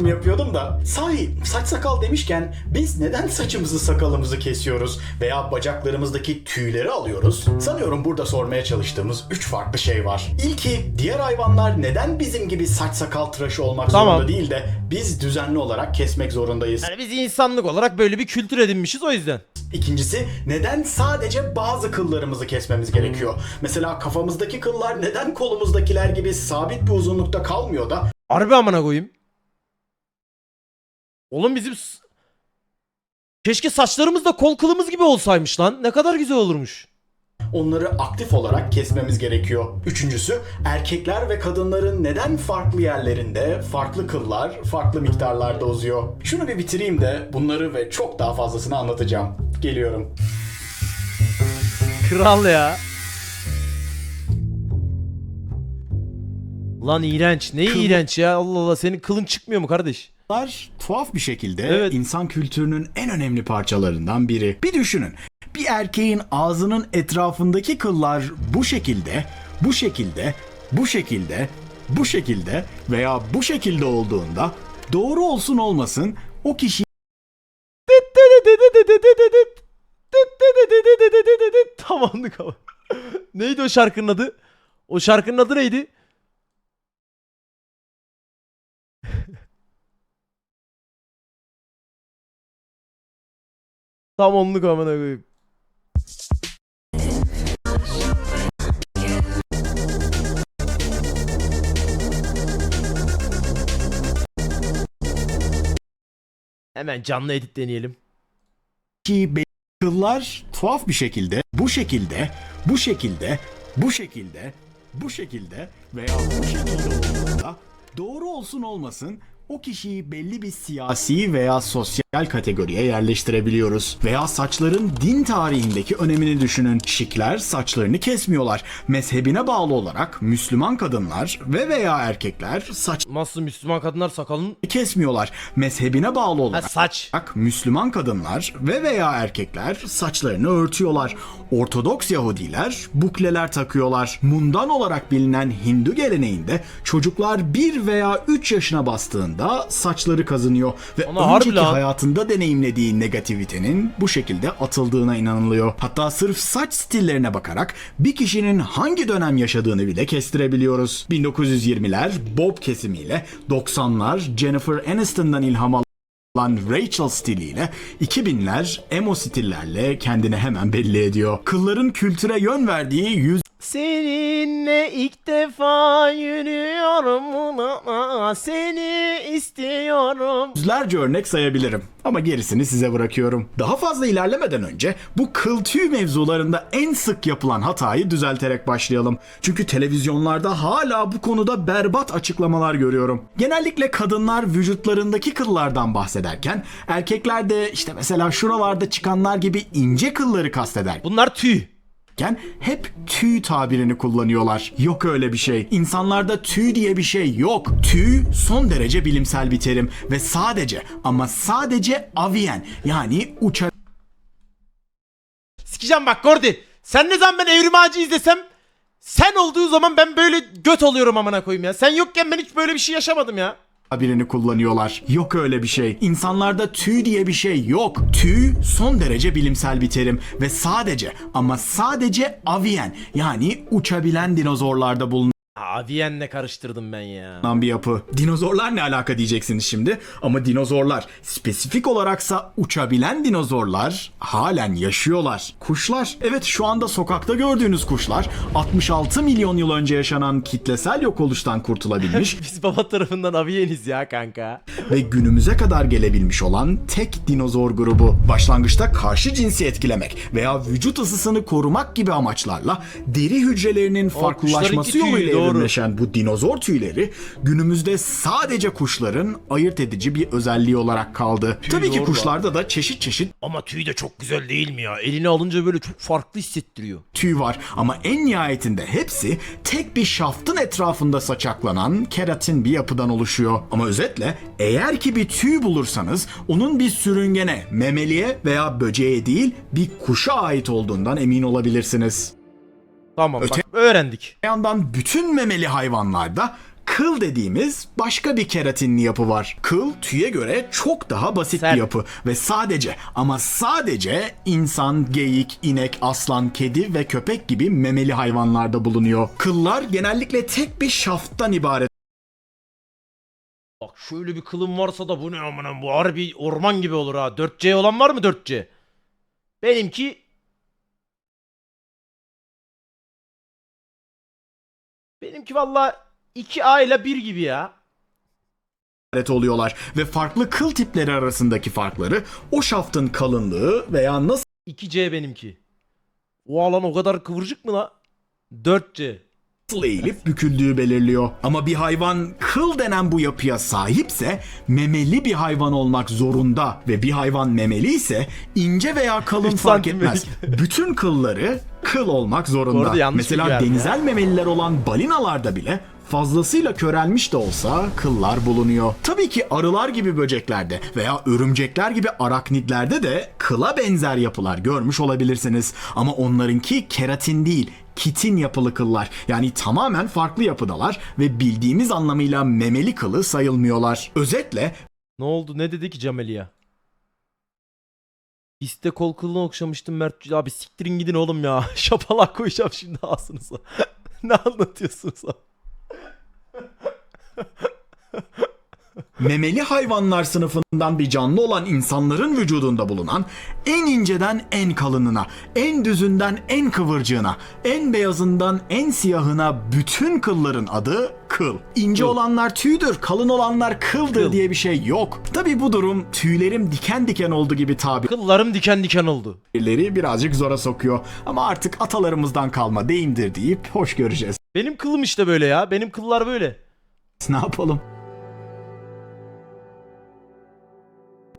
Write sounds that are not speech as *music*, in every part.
yapıyordum da. Sahi saç sakal demişken biz neden saçımızı sakalımızı kesiyoruz veya bacaklarımızdaki tüyleri alıyoruz? Sanıyorum burada sormaya çalıştığımız 3 farklı şey var. İlki diğer hayvanlar neden bizim gibi saç sakal tıraşı olmak Tamam. zorunda değil de biz düzenli olarak kesmek zorundayız? Yani biz insanlık olarak böyle bir kültür edinmişiz o yüzden. İkincisi neden sadece bazı kıllarımızı kesmemiz gerekiyor? Mesela kafamızdaki kıllar neden kolumuzdakiler gibi sabit bir uzunlukta kalmıyor da Harbi amına koyayım. Oğlum bizim Keşke saçlarımız da kol kılımız gibi olsaymış lan. Ne kadar güzel olurmuş. onları aktif olarak kesmemiz gerekiyor. Üçüncüsü erkekler ve kadınların neden farklı yerlerinde farklı kıllar farklı miktarlarda uzuyor? Şunu bir bitireyim de bunları ve çok daha fazlasını anlatacağım. Geliyorum. Kral ya. Lan iğrenç. Ne iğrenç ya. Allah Allah senin kılın çıkmıyor mu kardeş? Kıllar tuhaf bir şekilde Evet. insan kültürünün en önemli parçalarından biri. Bir düşünün. Bir erkeğin ağzının etrafındaki kıllar bu şekilde, bu şekilde, bu şekilde, bu şekilde veya bu şekilde olduğunda doğru olsun olmasın o kişi Tamamlık ama. neydi o şarkının adı? O şarkının adı neydi? Tam onluk amına koyayım. Hemen canlı edit deneyelim. be- kıllar tuhaf bir şekilde, bu şekilde, bu şekilde, bu şekilde, bu şekilde veya bu şekilde olduğunda doğru olsun olmasın o kişiyi belli bir siyasi veya sosyal kategoriye yerleştirebiliyoruz. Veya saçların din tarihindeki önemini düşünün. Şikler saçlarını kesmiyorlar. Mezhebine bağlı olarak Müslüman kadınlar ve veya erkekler saçlarını Nasıl Müslüman kadınlar sakalın... kesmiyorlar. Mezhebine bağlı Ha olarak saç. Bak Müslüman kadınlar ve veya erkekler saçlarını örtüyorlar. Ortodoks Yahudiler bukleler takıyorlar. Mundan olarak bilinen Hindu geleneğinde çocuklar 1 veya 3 yaşına bastığında saçları kazınıyor ve Ana harbi önceki lan. Hayatında deneyimlediği negativitenin bu şekilde atıldığına inanılıyor. Hatta sırf saç stillerine bakarak bir kişinin hangi dönem yaşadığını bile kestirebiliyoruz. 1920'ler Bob kesimiyle, 90'lar Jennifer Aniston'dan ilham olan Rachel stiliyle 2000'ler emo stillerle kendini hemen belli ediyor. Kılların kültüre yön verdiği Seninle ilk defa yürüyorum Aa, Seni istiyorum yüzlerce örnek sayabilirim. Ama gerisini size bırakıyorum. Daha fazla ilerlemeden önce bu kıl tüy mevzularında en sık yapılan hatayı düzelterek başlayalım. Çünkü televizyonlarda hala bu konuda berbat açıklamalar görüyorum. Genellikle kadınlar vücutlarındaki kıllardan bahsederken erkekler de işte mesela şuralarda çıkanlar gibi ince kılları kasteder. Bunlar tüy Ken hep tüy tabirini kullanıyorlar. Yok öyle bir şey. İnsanlarda tüy diye bir şey yok. Tüy son derece bilimsel bir terim ve sadece ama sadece aviyen yani uçabilen Sikeceğim bak Gordi Sen ne zaman ben Evrim Ağacı izlesem Sen olduğu zaman ben böyle göt oluyorum amına koyayım ya Sen yokken ben hiç böyle bir şey yaşamadım ya birini kullanıyorlar. Yok öyle bir şey. İnsanlarda tüy diye bir şey yok. Tüy son derece bilimsel bir terim ve sadece ama sadece aviyen yani uçabilen dinozorlarda Aviyenle karıştırdım ben ya Lan bir yapı. Dinozorlar ne alaka diyeceksiniz şimdi. Ama dinozorlar spesifik olaraksa uçabilen dinozorlar halen yaşıyorlar. Kuşlar. Evet şu anda sokakta gördüğünüz kuşlar 66 milyon yıl önce yaşanan kitlesel yok oluştan kurtulabilmiş *laughs* Biz baba tarafından aviyeniz ya kanka ve günümüze kadar gelebilmiş olan tek dinozor grubu. Başlangıçta karşı cinsi etkilemek veya vücut ısısını korumak gibi amaçlarla deri hücrelerinin farklılaşması kuşlarınki yoluyla doğru. Evrimleşen bu dinozor tüyleri günümüzde sadece kuşların ayırt edici bir özelliği olarak kaldı. Tabii ki doğru kuşlarda da çeşit çeşit Ama tüy de çok güzel değil mi ya Elini alınca böyle çok farklı hissettiriyor tüy var ama en nihayetinde hepsi tek bir şaftın etrafında saçaklanan keratin bir yapıdan oluşuyor. Ama özetle eğer ki bir tüy bulursanız onun bir sürüngene, memeliye veya böceğe değil bir kuşa ait olduğundan emin olabilirsiniz. Tamam Öte- bak öğrendik yandan bütün memeli hayvanlarda kıl dediğimiz başka bir keratinli yapı var. Kıl tüye göre çok daha basit Sert. bir yapı ve sadece ama sadece insan, geyik, inek, aslan, kedi ve köpek gibi memeli hayvanlarda bulunuyor. Kıllar genellikle tek bir şafttan ibaret Bak şöyle bir kılım varsa da bu ne amına bu harbi orman gibi olur ha. 4C olan var mı 4C? Benimki Benimki valla 2A ile 1 gibi ya. oluyorlar ve farklı kıl tipleri arasındaki farkları o şaftın kalınlığı veya nasıl 2C benimki. O alan o kadar kıvırcık mı la? 4C. Nasıl eğilip büküldüğü belirliyor. Ama bir hayvan kıl denen bu yapıya sahipse memeli bir hayvan olmak zorunda ve bir hayvan memeli ise ince veya kalın fark etmez. Bütün kılları kıl olmak zorunda. Mesela verdim denizel memeliler olan balinalarda bile fazlasıyla körelmiş de olsa kıllar bulunuyor. Tabii ki arılar gibi böceklerde veya örümcekler gibi araknidlerde de kıla benzer yapılar görmüş olabilirsiniz. Ama onlarınki keratin değil, kitin yapılı kıllar. Yani tamamen farklı yapıdalar ve bildiğimiz anlamıyla memeli kılı sayılmıyorlar. Özetle Ne oldu ne dedi ki Cameliya? İste kol kılını okşamıştım Mert. Abi siktirin gidin oğlum ya. *laughs* Şapalak koyacağım şimdi ağzınıza. *laughs* ne anlatıyorsunuz abi? Memeli hayvanlar sınıfından bir canlı olan insanların vücudunda bulunan en inceden en kalınına, en düzünden en kıvırcığına, en beyazından en siyahına bütün kılların adı kıl. İnce Kıl. olanlar tüydür, kalın olanlar kıldır Kıl. diye bir şey yok. Tabi bu durum tüylerim diken diken oldu gibi Kıllarım diken diken oldu. tabirleri birazcık zora sokuyor. Ama artık atalarımızdan kalma deyimdir deyip hoş göreceğiz. Benim kılım işte böyle ya. Benim kıllar böyle. Ne yapalım?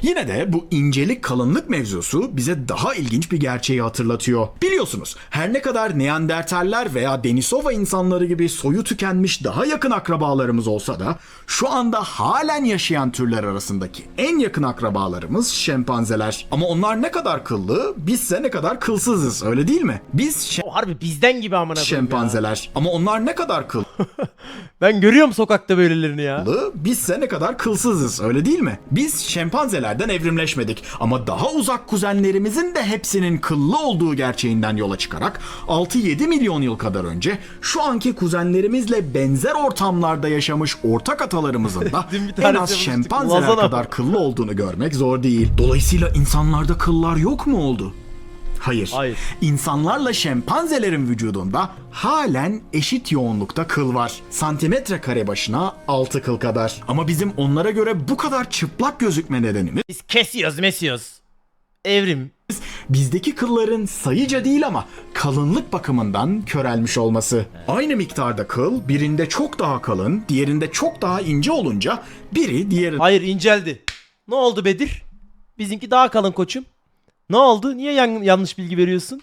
Yine de bu incelik kalınlık mevzusu bize daha ilginç bir gerçeği hatırlatıyor. Biliyorsunuz her ne kadar Neandertaller veya Denisova insanları gibi soyu tükenmiş daha yakın akrabalarımız olsa da şu anda halen yaşayan türler arasındaki en yakın akrabalarımız şempanzeler. Ama onlar ne kadar kıllı, bizse ne kadar kılsızız öyle değil mi? Biz O harbi bizden gibi amına koyayım ya. şempanzeler ama onlar ne kadar kıllı *laughs* Ben görüyorum sokakta böylelerini ya. Bizse ne kadar kılsızız öyle değil mi? Biz şempanzelerden evrimleşmedik ama daha uzak kuzenlerimizin de hepsinin kıllı olduğu gerçeğinden yola çıkarak 6-7 milyon yıl kadar önce şu anki kuzenlerimizle benzer ortamlarda yaşamış ortak atalarımızın da *laughs* en az şempanzeler kadar kıllı olduğunu görmek zor değil. Dolayısıyla insanlarda kıllar yok mu oldu? Hayır. Hayır. İnsanlarla şempanzelerin vücudunda halen eşit yoğunlukta kıl var. Santimetre kare başına 6 kıl kadar. Ama bizim onlara göre bu kadar çıplak gözükme nedenimiz Biz kesiyoruz mesiyoruz. Evrim. bizdeki kılların sayıca değil ama kalınlık bakımından körelmiş olması. Aynı miktarda kıl birinde çok daha kalın, diğerinde çok daha ince olunca biri diğerine Hayır inceldi. Ne oldu Bedir? Bizimki daha kalın koçum. Ne oldu? Niye yan- yanlış bilgi veriyorsun?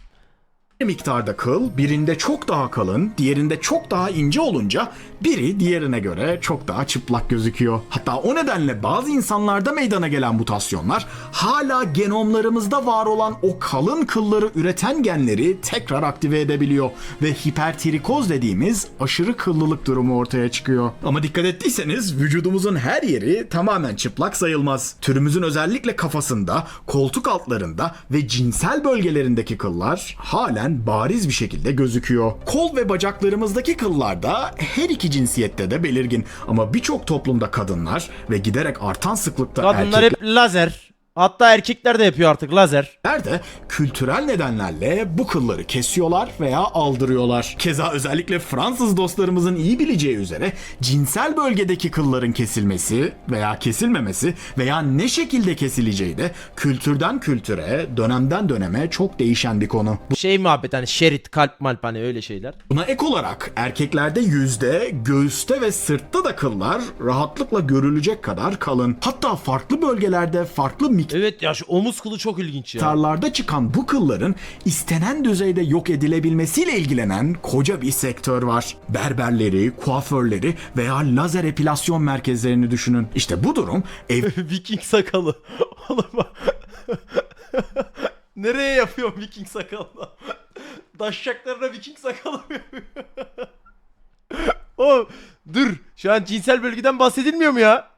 Miktarda kıl birinde çok daha kalın, diğerinde çok daha ince olunca biri diğerine göre çok daha çıplak gözüküyor. Hatta o nedenle bazı insanlarda meydana gelen mutasyonlar hala genomlarımızda var olan o kalın kılları üreten genleri tekrar aktive edebiliyor ve hipertrikoz dediğimiz aşırı kıllılık durumu ortaya çıkıyor. Ama dikkat ettiyseniz vücudumuzun her yeri tamamen çıplak sayılmaz. Türümüzün özellikle kafasında, koltuk altlarında ve cinsel bölgelerindeki kıllar halen bariz bir şekilde gözüküyor. Kol ve bacaklarımızdaki kıllar da her iki cinsiyette de belirgin ama birçok toplumda kadınlar ve giderek artan sıklıkta Kadınlar erkekler hep lazer. Hatta erkekler de yapıyor artık lazer. de kültürel nedenlerle bu kılları kesiyorlar veya aldırıyorlar. Keza özellikle Fransız dostlarımızın iyi bileceği üzere cinsel bölgedeki kılların kesilmesi veya kesilmemesi veya ne şekilde kesileceği de kültürden kültüre, dönemden döneme çok değişen bir konu. Bu şey muhabbet hani şerit, kalp malp hani öyle şeyler. Buna ek olarak erkeklerde yüzde, göğüste ve sırtta da kıllar rahatlıkla görülecek kadar kalın. Hatta farklı bölgelerde farklı Evet ya şu omuz kılı çok ilginç ya. miktarlarda çıkan bu kılların istenen düzeyde yok edilebilmesiyle ilgilenen koca bir sektör var. Berberleri, kuaförleri veya lazer epilasyon merkezlerini düşünün. İşte bu durum *laughs* Viking sakalı. *laughs* Oğlum bak. *laughs* Nereye yapıyorum Viking sakalını? Daşşaklarına Viking sakalı mı yapıyor? Oğlum dur. Şu an cinsel bölgeden bahsedilmiyor mu ya?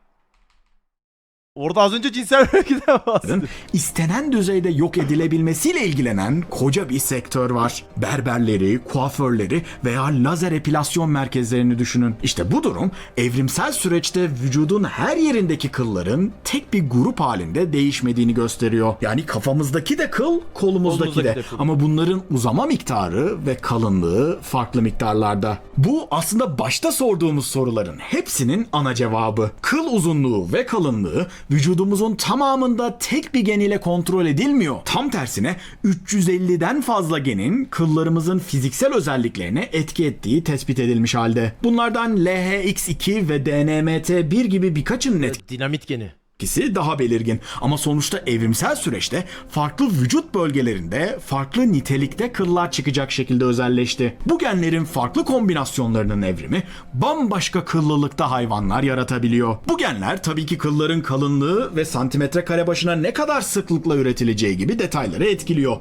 Orada az önce cinsel *laughs* bölgeden bahsedildi. istenen düzeyde yok edilebilmesiyle ilgilenen koca bir sektör var. Berberleri, kuaförleri veya lazer epilasyon merkezlerini düşünün. İşte bu durum evrimsel süreçte vücudun her yerindeki kılların tek bir grup halinde değişmediğini gösteriyor. Yani kafamızdaki de kıl, kolumuzdaki, Kolumuzdaki de. de kıl. Ama bunların uzama miktarı ve kalınlığı farklı miktarlarda. Bu aslında başta sorduğumuz soruların hepsinin ana cevabı. Kıl uzunluğu ve kalınlığı vücudumuzun tamamında tek bir gen ile kontrol edilmiyor. Tam tersine 350'den fazla genin kıllarımızın fiziksel özelliklerine etki ettiği tespit edilmiş halde. Bunlardan LHX2 ve DNMT1 gibi birkaçının etki Dinamit geni. Etkisi daha belirgin. Ama sonuçta evrimsel süreçte farklı vücut bölgelerinde farklı nitelikte kıllar çıkacak şekilde özelleşti. Bu genlerin farklı kombinasyonlarının evrimi bambaşka kıllılıkta hayvanlar yaratabiliyor. Bu genler tabii ki kılların kalınlığı ve santimetre kare başına ne kadar sıklıkla üretileceği gibi detayları etkiliyor.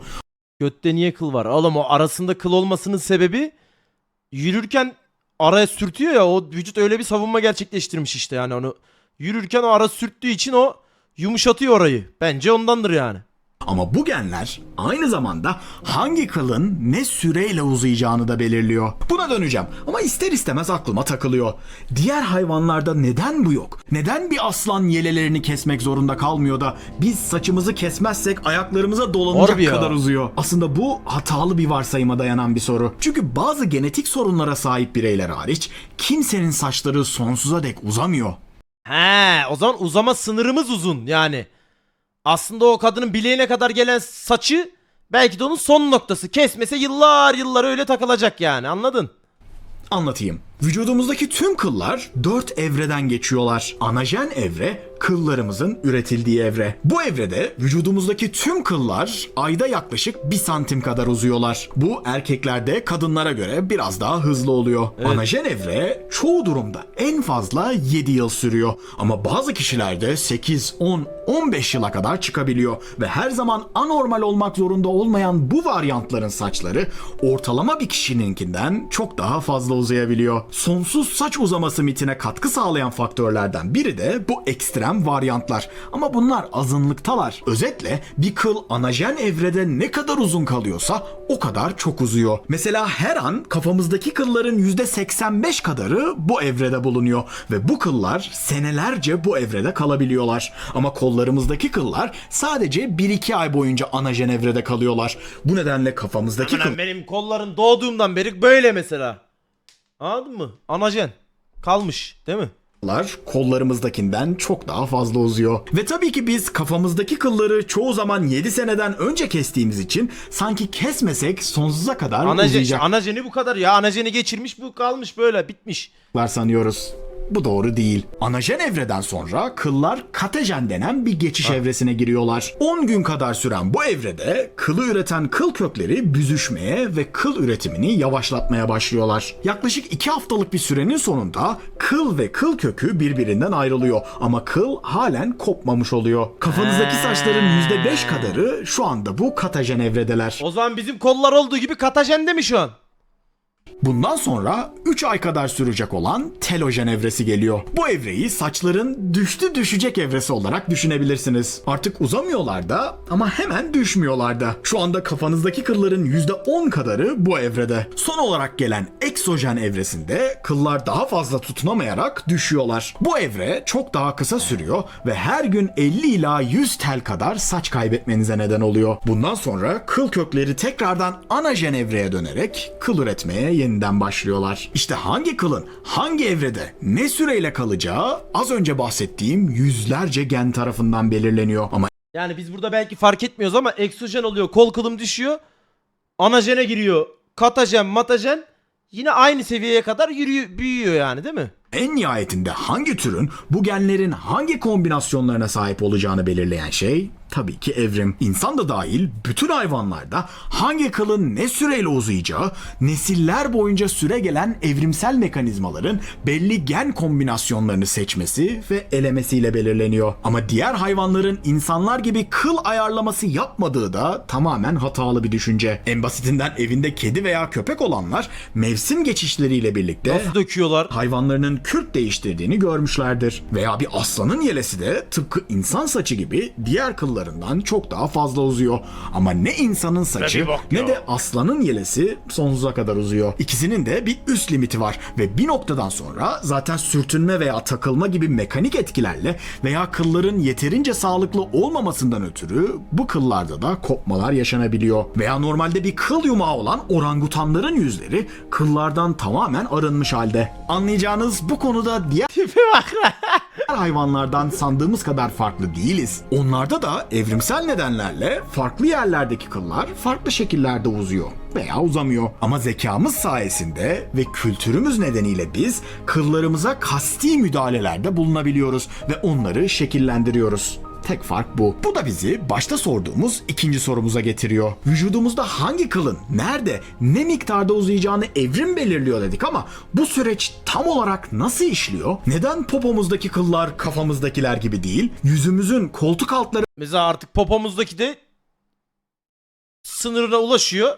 Götte niye kıl var? Oğlum o arasında kıl olmasının sebebi yürürken araya sürtüyor ya o vücut öyle bir savunma gerçekleştirmiş işte yani onu yürürken o ara sürttüğü için o yumuşatıyor orayı. Bence ondandır yani. Ama bu genler aynı zamanda hangi kılın ne süreyle uzayacağını da belirliyor. Buna döneceğim ama ister istemez aklıma takılıyor. Diğer hayvanlarda neden bu yok? Neden bir aslan yelelerini kesmek zorunda kalmıyor da biz saçımızı kesmezsek ayaklarımıza dolanacak Harbi ya. kadar uzuyor? Aslında bu hatalı bir varsayıma dayanan bir soru. Çünkü bazı genetik sorunlara sahip bireyler hariç kimsenin saçları sonsuza dek uzamıyor. He, o zaman uzama sınırımız uzun yani. Aslında o kadının bileğine kadar gelen saçı belki de onun son noktası. Kesmese yıllar yıllar öyle takılacak yani anladın? Anlatayım. Vücudumuzdaki tüm kıllar dört evreden geçiyorlar. Anajen evre, kıllarımızın üretildiği evre. Bu evrede vücudumuzdaki tüm kıllar ayda yaklaşık bir santim kadar uzuyorlar. Bu erkeklerde kadınlara göre biraz daha hızlı oluyor. Anajen evre çoğu durumda en fazla 7 yıl sürüyor. Ama bazı kişilerde 8, 10, 15 yıla kadar çıkabiliyor. Ve her zaman anormal olmak zorunda olmayan bu varyantların saçları ortalama bir kişininkinden çok daha fazla uzayabiliyor. Sonsuz saç uzaması mitine katkı sağlayan faktörlerden biri de bu ekstrem varyantlar. Ama bunlar azınlıktalar. Özetle bir kıl anajen evrede ne kadar uzun kalıyorsa o kadar çok uzuyor. Mesela her an kafamızdaki kılların %85 kadarı bu evrede bulunuyor ve bu kıllar senelerce bu evrede kalabiliyorlar. Ama kollarımızdaki kıllar sadece 1-2 ay boyunca anajen evrede kalıyorlar. Bu nedenle kafamızdaki kıl benim kollarım doğduğumdan beri böyle mesela. Anladın mı? Anajen. Kalmış değil mi? Kıllar kollarımızdakinden çok daha fazla uzuyor. Ve tabii ki biz kafamızdaki kılları çoğu zaman 7 seneden önce kestiğimiz için sanki kesmesek sonsuza kadar Anajen, uzayacaklar anajeni bu kadar ya. Anajeni geçirmiş bu kalmış böyle bitmiş. sanıyoruz. Bu doğru değil. Anajen evreden sonra kıllar katejen denen bir geçiş evresine giriyorlar. 10 gün kadar süren bu evrede kılı üreten kıl kökleri büzüşmeye ve kıl üretimini yavaşlatmaya başlıyorlar. Yaklaşık 2 haftalık bir sürenin sonunda kıl ve kıl kökü birbirinden ayrılıyor ama kıl halen kopmamış oluyor. Kafanızdaki saçların %5 kadarı şu anda bu katejen evredeler. O zaman bizim kollar olduğu gibi katajende mi şu an? Bundan sonra 3 ay kadar sürecek olan telojen evresi geliyor. Bu evreyi saçların düştü düşecek evresi olarak düşünebilirsiniz. Artık uzamıyorlar da ama hemen düşmüyorlar da. Şu anda kafanızdaki kılların %10 kadarı bu evrede. Son olarak gelen eksojen evresinde kıllar daha fazla tutunamayarak düşüyorlar. Bu evre çok daha kısa sürüyor ve her gün 50 ila 100 tel kadar saç kaybetmenize neden oluyor. Bundan sonra kıl kökleri tekrardan anajen evreye dönerek kıl üretmeye yeniden başlıyorlar. İşte hangi kılın hangi evrede ne süreyle kalacağı az önce bahsettiğim yüzlerce gen tarafından belirleniyor. Ama Yani biz burada belki fark etmiyoruz ama eksojen oluyor. Kol kılım düşüyor. Anajene giriyor. Katajen, matajen yine aynı seviyeye kadar yürüyor, büyüyor yani değil mi? en nihayetinde hangi türün bu genlerin hangi kombinasyonlarına sahip olacağını belirleyen şey Tabii ki evrim. İnsan da dahil bütün hayvanlarda hangi kılın ne süreyle uzayacağı, nesiller boyunca süre gelen evrimsel mekanizmaların belli gen kombinasyonlarını seçmesi ve elemesiyle belirleniyor. Ama diğer hayvanların insanlar gibi kıl ayarlaması yapmadığı da tamamen hatalı bir düşünce. En basitinden evinde kedi veya köpek olanlar mevsim geçişleriyle birlikte Nasıl döküyorlar? hayvanlarının kürk değiştirdiğini görmüşlerdir. Veya bir aslanın yelesi de tıpkı insan saçı gibi diğer kıllarından çok daha fazla uzuyor. Ama ne insanın saçı ne de aslanın yelesi sonsuza kadar uzuyor. İkisinin de bir üst limiti var ve bir noktadan sonra zaten sürtünme veya takılma gibi mekanik etkilerle veya kılların yeterince sağlıklı olmamasından ötürü bu kıllarda da kopmalar yaşanabiliyor. Veya normalde bir kıl yumağı olan orangutanların yüzleri kıllardan tamamen arınmış halde. Anlayacağınız bu konuda diğer Tipe bak lan. *laughs* hayvanlardan sandığımız kadar farklı değiliz. Onlarda da evrimsel nedenlerle farklı yerlerdeki kıllar farklı şekillerde uzuyor veya uzamıyor. Ama zekamız sayesinde ve kültürümüz nedeniyle biz kıllarımıza kasti müdahalelerde bulunabiliyoruz ve onları şekillendiriyoruz. Tek fark bu. Bu da bizi başta sorduğumuz ikinci sorumuza getiriyor. Vücudumuzda hangi kılın, nerede, ne miktarda uzayacağını evrim belirliyor dedik ama bu süreç tam olarak nasıl işliyor? Neden popomuzdaki kıllar kafamızdakiler gibi değil? Yüzümüzün koltuk altları Mesela artık popomuzdaki de sınırına ulaşıyor.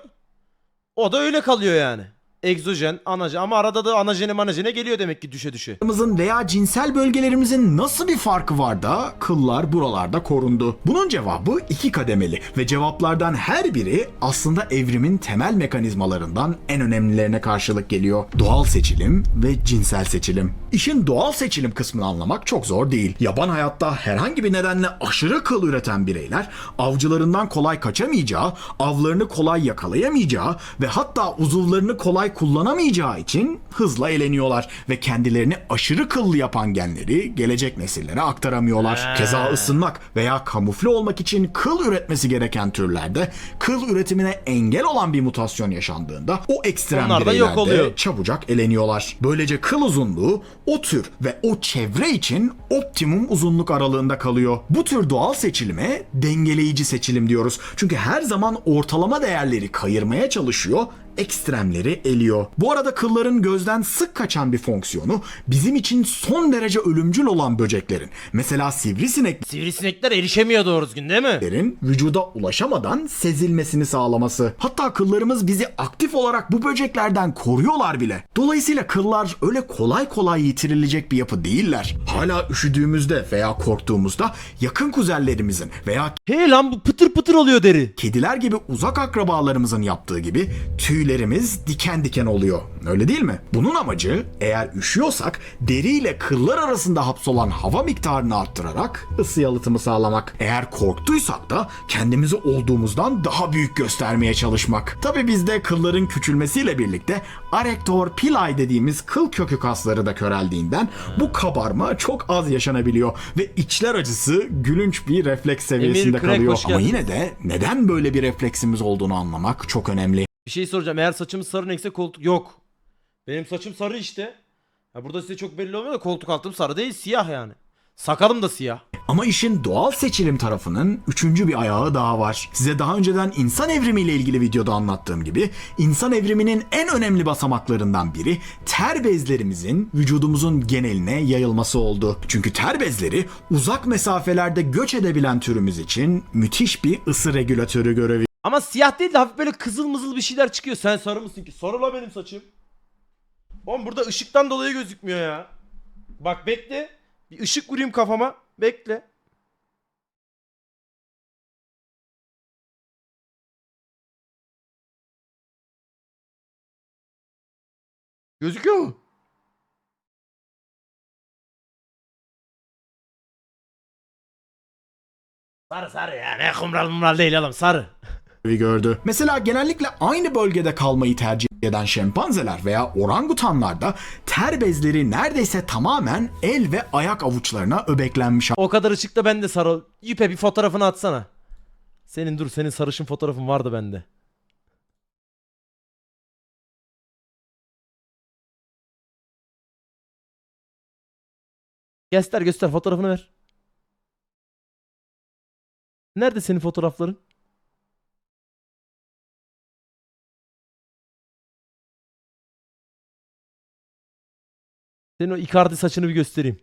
O da öyle kalıyor yani. Egzojen, anajen ama arada da anajene manajene geliyor demek ki düşe düşe. Kıllarımızın veya cinsel bölgelerimizin nasıl bir farkı var da kıllar buralarda korundu? Bunun cevabı iki kademeli ve cevaplardan her biri aslında evrimin temel mekanizmalarından en önemlilerine karşılık geliyor. Doğal seçilim ve cinsel seçilim. İşin doğal seçilim kısmını anlamak çok zor değil. Yaban hayatta herhangi bir nedenle aşırı kıl üreten bireyler avcılarından kolay kaçamayacağı, avlarını kolay yakalayamayacağı ve hatta uzuvlarını kolay kullanamayacağı için hızla eleniyorlar ve kendilerini aşırı kıllı yapan genleri gelecek nesillere aktaramıyorlar. Keza ısınmak veya kamufle olmak için kıl üretmesi gereken türlerde kıl üretimine engel olan bir mutasyon yaşandığında o ekstrem Onlar da yok oluyor. çabucak eleniyorlar. Böylece kıl uzunluğu o tür ve o çevre için optimum uzunluk aralığında kalıyor. Bu tür doğal seçilime dengeleyici seçilim diyoruz. Çünkü her zaman ortalama değerleri kayırmaya çalışıyor ekstremleri eliyor. Bu arada kılların gözden sık kaçan bir fonksiyonu bizim için son derece ölümcül olan böceklerin mesela sivrisineklerin Sivrisinekler erişemiyor doğru düzgün değil mi? vücuda ulaşamadan sezilmesini sağlaması. Hatta kıllarımız bizi aktif olarak bu böceklerden koruyorlar bile. Dolayısıyla kıllar öyle kolay kolay yitirilecek bir yapı değiller. Hala üşüdüğümüzde veya korktuğumuzda yakın kuzenlerimizin veya He lan bu pıtır pıtır oluyor deri. kediler gibi uzak akrabalarımızın yaptığı gibi tüylerimiz diken diken oluyor. Öyle değil mi? Bunun amacı eğer üşüyorsak deriyle kıllar arasında hapsolan hava miktarını arttırarak ısı yalıtımı sağlamak. Eğer korktuysak da kendimizi olduğumuzdan daha büyük göstermeye çalışmak. Tabi bizde kılların küçülmesiyle birlikte arektor pili dediğimiz kıl kökü kasları da köreldiğinden bu kabarma çok az yaşanabiliyor ve içler acısı gülünç bir refleks seviyesinde Craig, kalıyor. Ama yine de neden böyle bir refleksimiz olduğunu anlamak çok önemli. Bir şey soracağım. Eğer saçımız sarı renkse koltuk yok. Benim saçım sarı işte. Ya burada size çok belli olmuyor da koltuk altım sarı değil siyah yani. Sakalım da siyah. Ama işin doğal seçilim tarafının üçüncü bir ayağı daha var. Size daha önceden insan evrimiyle ilgili videoda anlattığım gibi insan evriminin en önemli basamaklarından biri ter bezlerimizin vücudumuzun geneline yayılması oldu. Çünkü ter bezleri uzak mesafelerde göç edebilen türümüz için müthiş bir ısı regülatörü görevi Ama siyah değil de hafif böyle kızıl mızıl bir şeyler çıkıyor. Sen sarı mısın ki? Sarı la benim saçım. Oğlum burada ışıktan dolayı gözükmüyor ya. Bak bekle. Bir ışık vurayım kafama. Bekle. Gözüküyor mu? Sarı sarı ya. Ne kumral mumral değil oğlum sarı. Gördü. Mesela genellikle aynı bölgede kalmayı tercih eden şempanzeler veya orangutanlarda ter bezleri neredeyse tamamen el ve ayak avuçlarına öbeklenmiş O kadar ışıkta ben de sarı. Yüpe bir fotoğrafını atsana. Senin dur senin sarışın fotoğrafın vardı bende. Göster göster fotoğrafını ver. Nerede senin fotoğrafların? Senin o Icardi saçını bir göstereyim.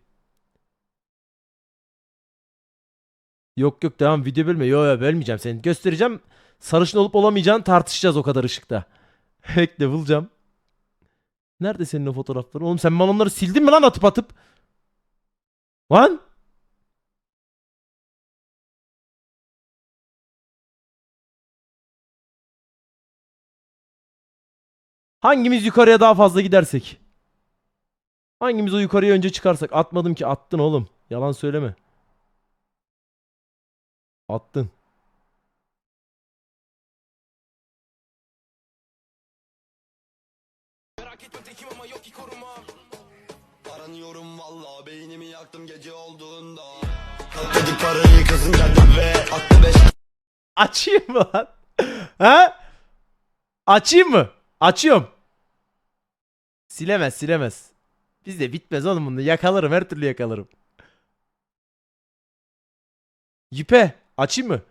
Yok yok devam video bölme. Yok yok bölmeyeceğim seni. Göstereceğim. Sarışın olup olamayacağını tartışacağız o kadar ışıkta. *laughs* Bekle bulacağım. Nerede senin o fotoğrafların? Oğlum sen bana onları sildin mi lan atıp atıp? Lan? Hangimiz yukarıya daha fazla gidersek? Hangimiz o yukarıya önce çıkarsak? Atmadım ki attın oğlum. Yalan söyleme. Attın. Aranıyorum valla beynimi yaktım gece olduğunda Kalk dedik parayı kazınca ve aklı beş Açayım mı lan? *laughs* ha? Açayım mı? Açıyorum. Silemez silemez. Bizde bitmez oğlum bunu. Yakalarım her türlü yakalarım. Yüpe açayım mı?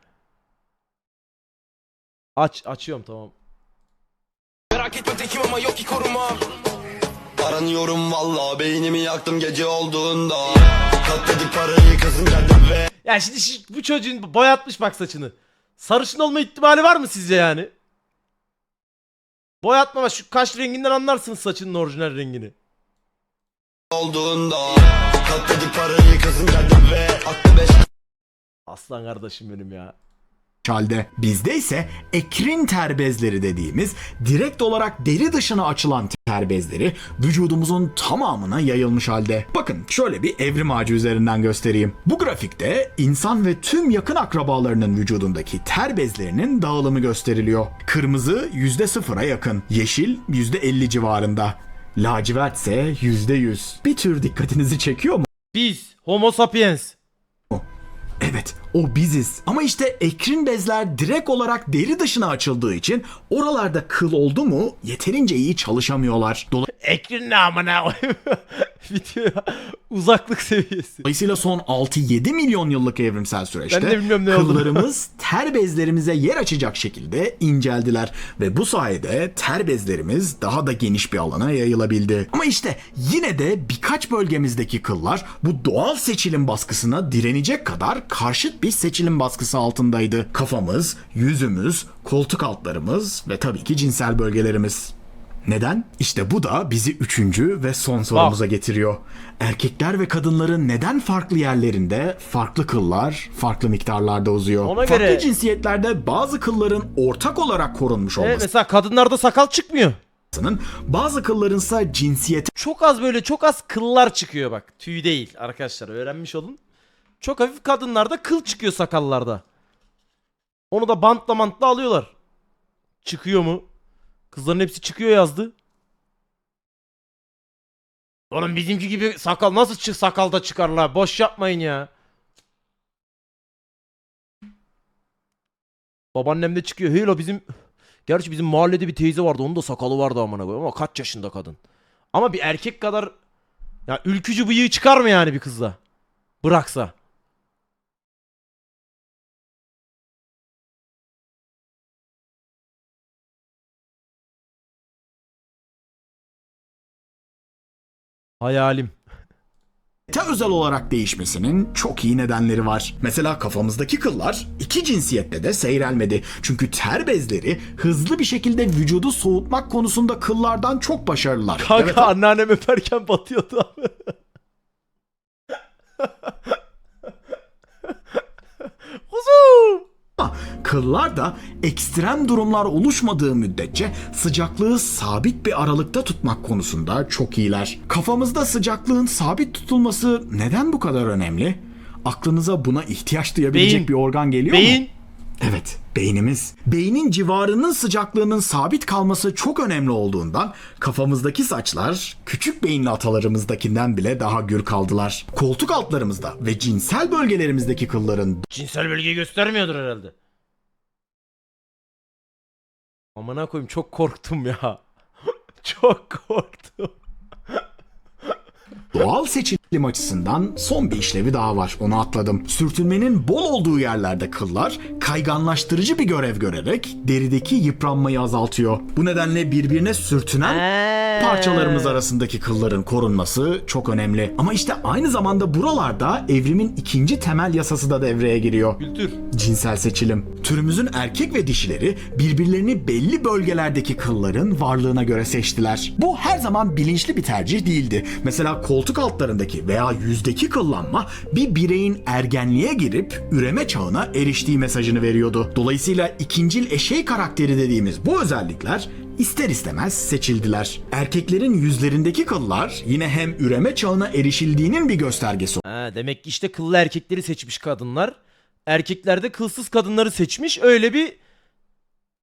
Aç açıyorum tamam. Merak etme tekim ama yok ki korumam Aranıyorum valla beynimi yaktım gece olduğunda Kalk dedik parayı kazınca ve Ya şimdi şu- bu çocuğun boyatmış bak saçını. Sarışın olma ihtimali var mı sizce yani? Boyatma şu kaş renginden anlarsınız saçının orijinal rengini. Olduğunda dedik parayı kazınca ve aklı beş Aslan kardeşim benim ya. halde. Bizde ise ekrin ter bezleri dediğimiz direkt olarak deri dışına açılan ter bezleri vücudumuzun tamamına yayılmış halde. Bakın şöyle bir evrim ağacı üzerinden göstereyim. Bu grafikte insan ve tüm yakın akrabalarının vücudundaki ter bezlerinin dağılımı gösteriliyor. Kırmızı %0'a yakın, yeşil %50 civarında. Lacivert ise %100. Bir tür dikkatinizi çekiyor mu? Biz Homo sapiens. Evet, o biziz. Ama işte ekrin bezler direkt olarak deri dışına açıldığı için oralarda kıl oldu mu yeterince iyi çalışamıyorlar. Ekrin ne amına koyayım. *laughs* Video ya. Uzaklık seviyesi. Dolayısıyla son 6-7 milyon yıllık evrimsel süreçte Ben de bilmiyorum ne olduğunu. kıllarımız *laughs* ter bezlerimize yer açacak şekilde inceldiler ve bu sayede ter bezlerimiz daha da geniş bir alana yayılabildi. Ama işte yine de birkaç bölgemizdeki kıllar bu doğal seçilim baskısına direnecek kadar karşıt bir seçilim baskısı altındaydı. Kafamız, yüzümüz, koltuk altlarımız ve tabii ki cinsel bölgelerimiz. Neden? İşte bu da bizi üçüncü ve son sorumuza getiriyor. Erkekler ve kadınların neden farklı yerlerinde farklı kıllar farklı miktarlarda uzuyor? Ona farklı göre- cinsiyetlerde bazı kılların ortak olarak korunmuş Evet, olmasının mesela kadınlarda sakal çıkmıyor. bazı kıllarınsa cinsiyete Çok az böyle çok az kıllar çıkıyor bak. Tüy değil arkadaşlar öğrenmiş olun. Çok hafif kadınlarda kıl çıkıyor sakallarda. Onu da bantla mantla alıyorlar. Çıkıyor mu? Kızların hepsi çıkıyor yazdı. Oğlum bizimki gibi sakal nasıl çık sakalda çıkarlar? Boş yapmayın ya. Babaannem de çıkıyor. Hey la bizim Gerçi bizim mahallede bir teyze vardı. Onun da sakalı vardı amına koyayım ama kaç yaşında kadın. Ama bir erkek kadar ya ülkücü bıyığı çıkar mı yani bir kızda? Bıraksa. Hayalim. özel olarak değişmesinin çok iyi nedenleri var. Mesela kafamızdaki kıllar iki cinsiyette de seyrelmedi. Çünkü ter bezleri hızlı bir şekilde vücudu soğutmak konusunda kıllardan çok başarılılar. Kanka Evet, anneannem öperken batıyordu abi. *laughs* Ama kıllar da ekstrem durumlar oluşmadığı müddetçe sıcaklığı sabit bir aralıkta tutmak konusunda çok iyiler. Kafamızda sıcaklığın sabit tutulması neden bu kadar önemli? Aklınıza buna ihtiyaç duyabilecek Beyin. bir organ geliyor mu? Beyin. Evet, beynimiz. Beynin civarının sıcaklığının sabit kalması çok önemli olduğundan kafamızdaki saçlar küçük beyinli atalarımızdakinden bile daha gür kaldılar. Koltuk altlarımızda ve cinsel bölgelerimizdeki kılların Cinsel bölgeyi göstermiyordur herhalde. Amına koyayım çok korktum ya. *laughs* çok korktum. doğal seçim Bilim açısından son bir işlevi daha var. Onu atladım. Sürtünmenin bol olduğu yerlerde kıllar kayganlaştırıcı bir görev görerek derideki yıpranmayı azaltıyor. Bu nedenle birbirine sürtünen parçalarımız arasındaki kılların korunması çok önemli. Ama işte aynı zamanda buralarda evrimin ikinci temel yasası da devreye giriyor. Kültür. Cinsel seçilim. Türümüzün erkek ve dişileri birbirlerini belli bölgelerdeki kılların varlığına göre seçtiler. Bu her zaman bilinçli bir tercih değildi. Mesela koltuk altlarındaki veya yüzdeki kıllanma bir bireyin ergenliğe girip üreme çağına eriştiği mesajını veriyordu. Dolayısıyla ikincil eşey karakteri dediğimiz bu özellikler ister istemez seçildiler. Erkeklerin yüzlerindeki kıllar yine hem üreme çağına erişildiğinin bir göstergesi Ha, demek ki işte kıllı erkekleri seçmiş kadınlar. Erkekler de kılsız kadınları seçmiş. Öyle bir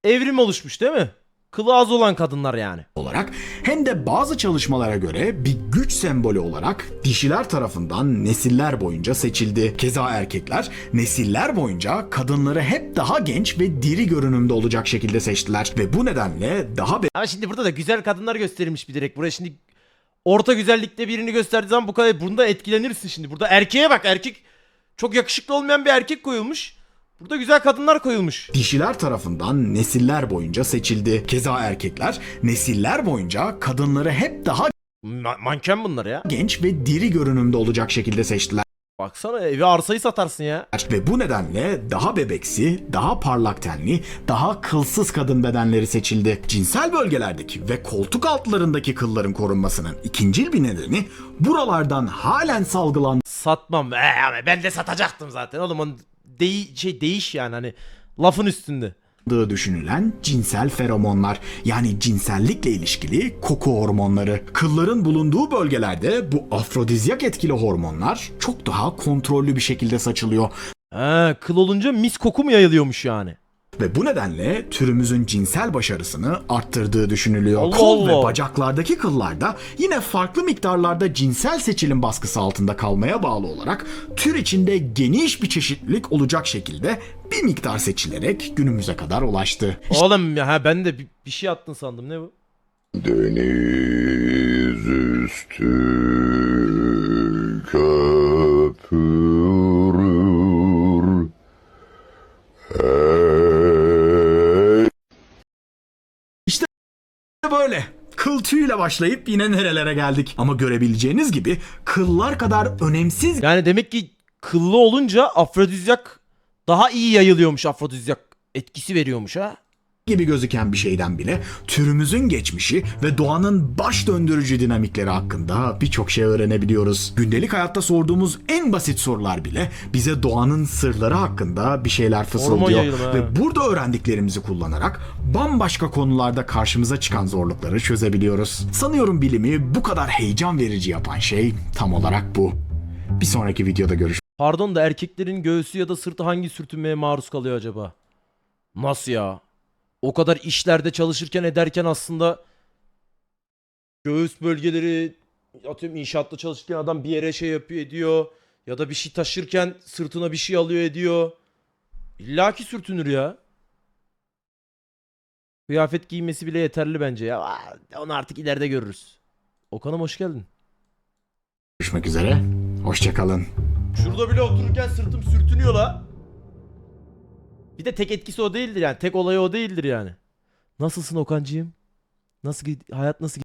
evrim oluşmuş değil mi? Kılı az olan kadınlar yani. olarak hem de bazı çalışmalara göre bir güç sembolü olarak dişiler tarafından nesiller boyunca seçildi. Keza erkekler nesiller boyunca kadınları hep daha genç ve diri görünümde olacak şekilde seçtiler ve bu nedenle daha Ama şimdi burada da güzel kadınlar gösterilmiş bir direkt. Buraya şimdi orta güzellikte birini gösterdiği zaman bu kadar bunda etkilenirsin şimdi. Burada erkeğe bak erkek çok yakışıklı olmayan bir erkek koyulmuş. Burada güzel kadınlar koyulmuş. dişiler tarafından nesiller boyunca seçildi. Keza erkekler nesiller boyunca kadınları hep daha Ma- manken bunlar ya. genç ve diri görünümde olacak şekilde seçtiler. Baksana evi arsayı satarsın ya. Ve bu nedenle daha bebeksi, daha parlak tenli, daha kılsız kadın bedenleri seçildi. Cinsel bölgelerdeki ve koltuk altlarındaki kılların korunmasının ikincil bir nedeni buralardan halen salgılandığı Satmam. Ee, ben de satacaktım zaten. Oğlum onun deği şey değiş yani hani lafın üstünde. düşünülen cinsel feromonlar yani cinsellikle ilişkili koku hormonları. Kılların bulunduğu bölgelerde bu afrodizyak etkili hormonlar çok daha kontrollü bir şekilde saçılıyor. Ha, kıl olunca mis koku mu yayılıyormuş yani? Ve bu nedenle türümüzün cinsel başarısını arttırdığı düşünülüyor. Allah Kol ve Allah. bacaklardaki kıllarda yine farklı miktarlarda cinsel seçilim baskısı altında kalmaya bağlı olarak tür içinde geniş bir çeşitlilik olacak şekilde bir miktar seçilerek günümüze kadar ulaştı. Oğlum ya ha, ben de bir, bir şey attın sandım ne bu? Deniz üstü köpürür Ey İşte böyle. Kıl tüyüyle başlayıp yine nerelere geldik. Ama görebileceğiniz gibi kıllar kadar önemsiz Yani demek ki kıllı olunca afrodizyak daha iyi yayılıyormuş afrodizyak etkisi veriyormuş ha. Gibi gözüken bir şeyden bile türümüzün geçmişi ve doğanın baş döndürücü dinamikleri hakkında birçok şey öğrenebiliyoruz. Gündelik hayatta sorduğumuz en basit sorular bile bize doğanın sırları hakkında bir şeyler fısıldıyor. Ve burada öğrendiklerimizi kullanarak bambaşka konularda karşımıza çıkan zorlukları çözebiliyoruz. Sanıyorum bilimi bu kadar heyecan verici yapan şey tam olarak bu. Bir sonraki videoda görüşmek Pardon da erkeklerin göğsü ya da sırtı hangi sürtünmeye maruz kalıyor acaba? Nasıl ya? O kadar işlerde çalışırken ederken aslında göğüs bölgeleri atıyorum inşaatta çalışırken adam bir yere şey yapıyor ediyor ya da bir şey taşırken sırtına bir şey alıyor ediyor. İlla ki sürtünür ya. Kıyafet giymesi bile yeterli bence ya. Aa, Onu artık ileride görürüz. Okan'ım hoş geldin. üzere. Hoşçakalın. Şurada bile otururken sırtım sürtünüyor la. Bir de tek etkisi o değildir yani. Tek olayı o değildir yani. Nasılsın Okan'cığım? Nasıl hayat nasıl